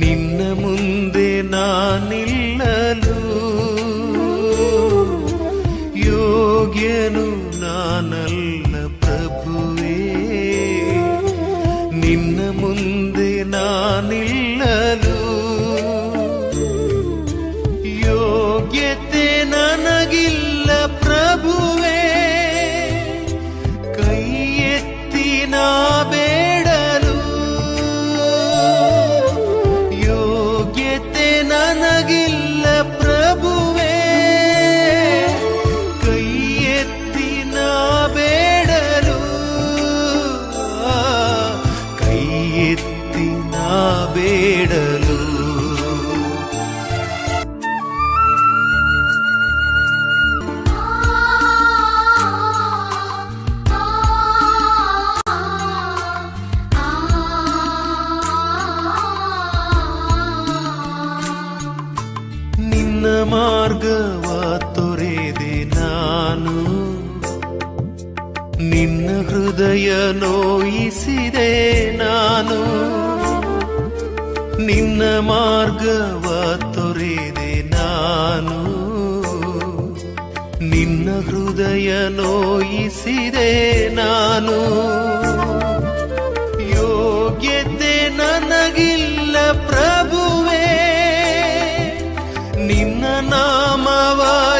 ನಿನ್ನ ಮುಂದೆ ನಾನಿಲ್ಲಲು. ಯೋಗ್ಯನು ನಾನಲ್ಲ. ನಿನ್ನ ಮಾರ್ಗವ ತೊರೆದೆ ನಾನು. ನಿನ್ನ ಹೃದಯ ನೋಯಿಸಿದೆ ನಾನು. ನಿನ್ನ ಮಾರ್ಗವ ತೊರೆದೆ ನಾನು. ನಿನ್ನ ಹೃದಯ ನೋಯಿಸಿದೆ ನಾನು.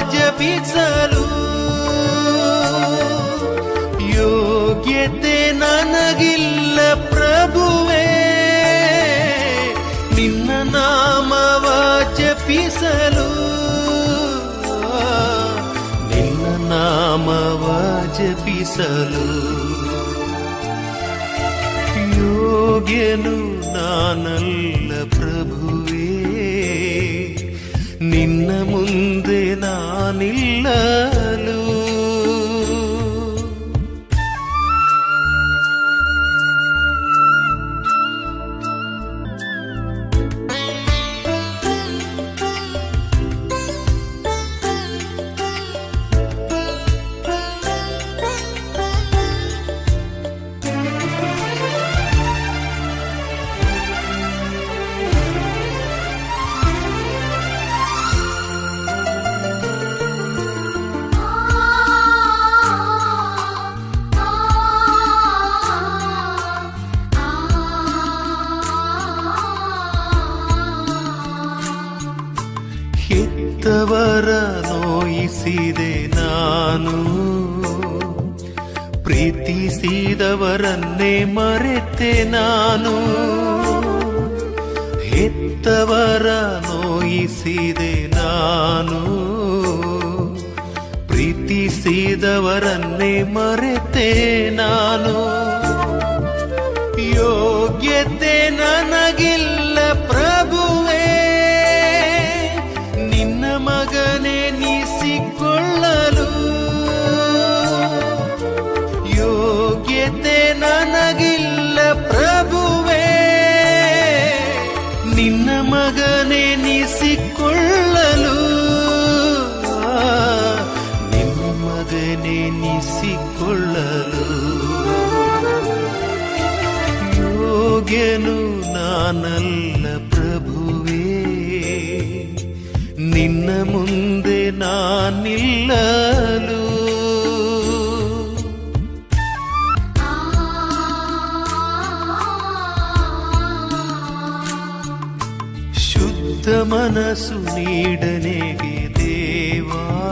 ನಾಮವ ಜಪಿಸಲು ಯೋಗ್ಯತೆ ನನಗಿಲ್ಲ ಪ್ರಭುವೇ ನಿನ್ನ ನಾಮವ ಜಪಿಸಲು ನಿನ್ನ ನಾಮವ ಜಪಿಸಲು ಯೋಗ್ಯನು ನಾನಲ್ಲ ಪ್ರಭುವೇ ನಿನ್ನ ಮುಂದೆ ನಾನಿಲ್ಲಲು ಹೆತ್ತವರ ನೋಯಿಸಿದೆ ನಾನು. ಪ್ರೀತಿಸಿದವರನ್ನೇ ಮರೆತೆ ನಾನು. ಹೆತ್ತವರ ನೋಯಿಸಿದೆ ನಾನು. ಪ್ರೀತಿಸಿದವರನ್ನೇ ಮರೆತೆ ನಾನು. ಯೋಗ್ಯನು ನಾನಲ್ಲ ಪ್ರಭುವೇ. ನಿನ್ನ ಮುಂದೆ ನಾನಿಲ್ಲಲು. ಶುದ್ಧ ಮನಸ್ಸು ನೀಡನೆಗೆ ದೇವಾ.